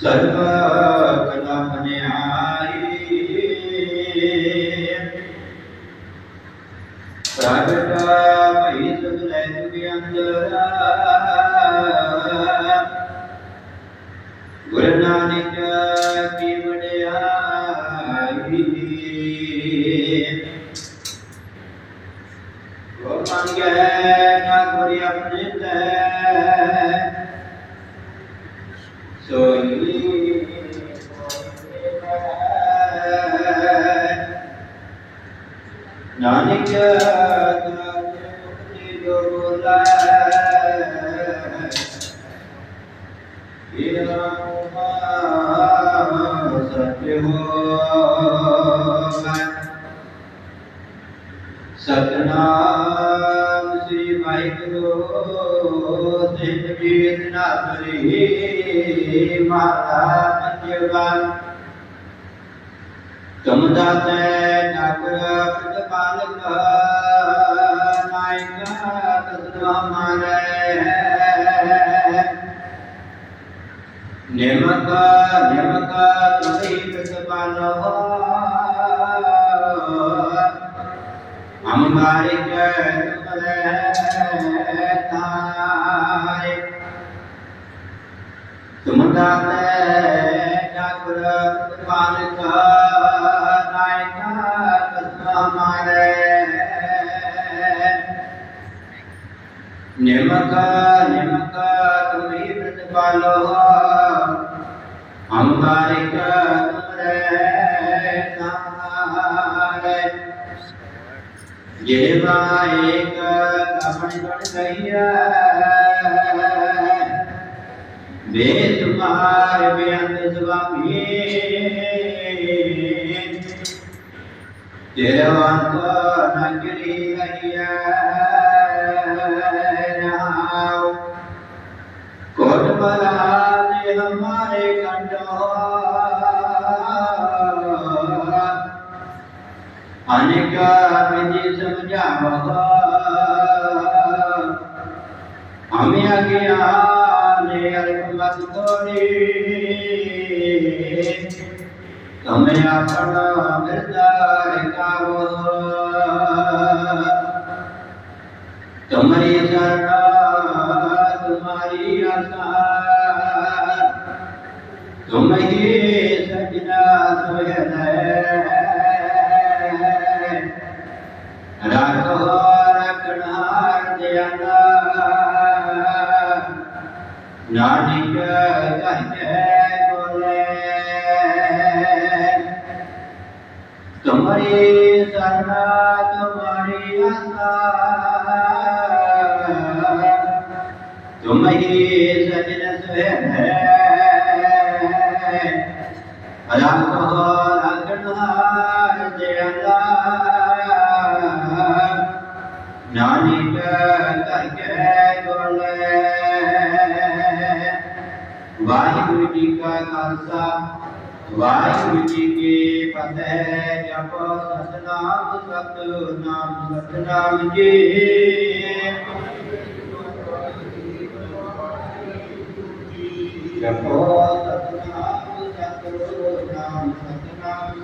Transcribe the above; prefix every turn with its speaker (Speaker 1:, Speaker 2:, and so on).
Speaker 1: ਸਰਬ ਕਲਾ ਮਨਿਆਈ ਪ੍ਰਗਟ ਭਈ ਸਗਲੇ ਤੁਗੇ ਅੰਦਰ ਗੁਰੂ ਨਾਨਕ ਕੀ ਵਡਿਆਈ ਮੰਗੈ ਨਾ ਕੋਈ ਆਪਣੇ ਤੈ ਸੋਈ ਨਾਨਕ ਦਾਤੇ ਜੋ ਬੋਲੇ ਇਹ ਨਾਮ ਸਤਿ ਹੋਵੇ ਸਤਨਾਮ ਸ੍ਰੀ ਵਾਹਿਗੁਰੂ ਸਿੱਧ ਜੀਤ ਨਾਥਰੀ ਮਾਤਾ ਪੰਜਵਾਨ ਤੁਮ ਦਾਤੇ ਨਾਗਰ ਪ੍ਰਤਪਾਲਕ ਨਾਇਕ ਤਤਵਾ ਮਾਰੇ ਨਿਮਕ ਨਿਮਕ ਤੁਮੀ ਪ੍ਰਤਪਾਲੋ। ਹਮ ਬਾਰਿਕ ਤੁਮਰੇ ਤਾਰੇ। ਤੁਮ ਦਾਤੇ ਨਾਗਰ ਪ੍ਰਤਪਾਲਕ ਨਾਇਕ ਤਤਵਾ ਮਾਰੇ। ਨਿਮਕ ਨਿਮਕ ਤੁਮੀ ਪ੍ਰਤਪਾਲੋ। ਹਮ ਜਿਹਵਾ ਏਕ ਕਪਣ ਗੁਣ ਗਈਆ ਵੇ ਤੁਮਾਰ ਬੇਅੰਤ ਸੁਆਮੀ ਤੇਰਾ ਵੰਤ ਨਗਰੀ ਗਈਆ ਅਗਿਆਨੇ ਅਲਪ ਮਤ ਤੋੜੀ ਤੁਮੇ ਆਪਣਾ ਮਿਰਦਾਰ ਕਾਵੋ ਤੁਮਰੀ ਸਰਣਾ ਤੁਮਾਰੀ ਆਸਾ ਤੁਮ ਹੀ ਸਜਣਾ ਸੋਹਣੈ ਰਾਖੋ ਰਖਣਾ ਦਿਆਨਾ ਤੁਮਰੀ ਸਰਨਾ ਤੁਮਾਰੀ ਆਸਾ ਤੁਮ ਹੀ ਸਜਣ ਸੁਹੈ ਰਾਖੋ ਰਖਣਾ ਦਿਆਨਾ ਨਾਨਕ ਕਹੇ ਬੋਲੇ ਵਾਹਿਗੁਰੂ ਜੀ ਕਾ ਖਾਲਸਾ। ਵਾਹਿਗੁਰੂ ਜੀ ਕੀ ਫਤਿਹ ਜਪੋ ਸਤਨਾਮ ਸਤਨਾਮ ਸਤਨਾਮ ਜੀ। ਜਪੋ ਸਤਨਾਮ ਸਤਨਾਮ ਸਤਨਾਮ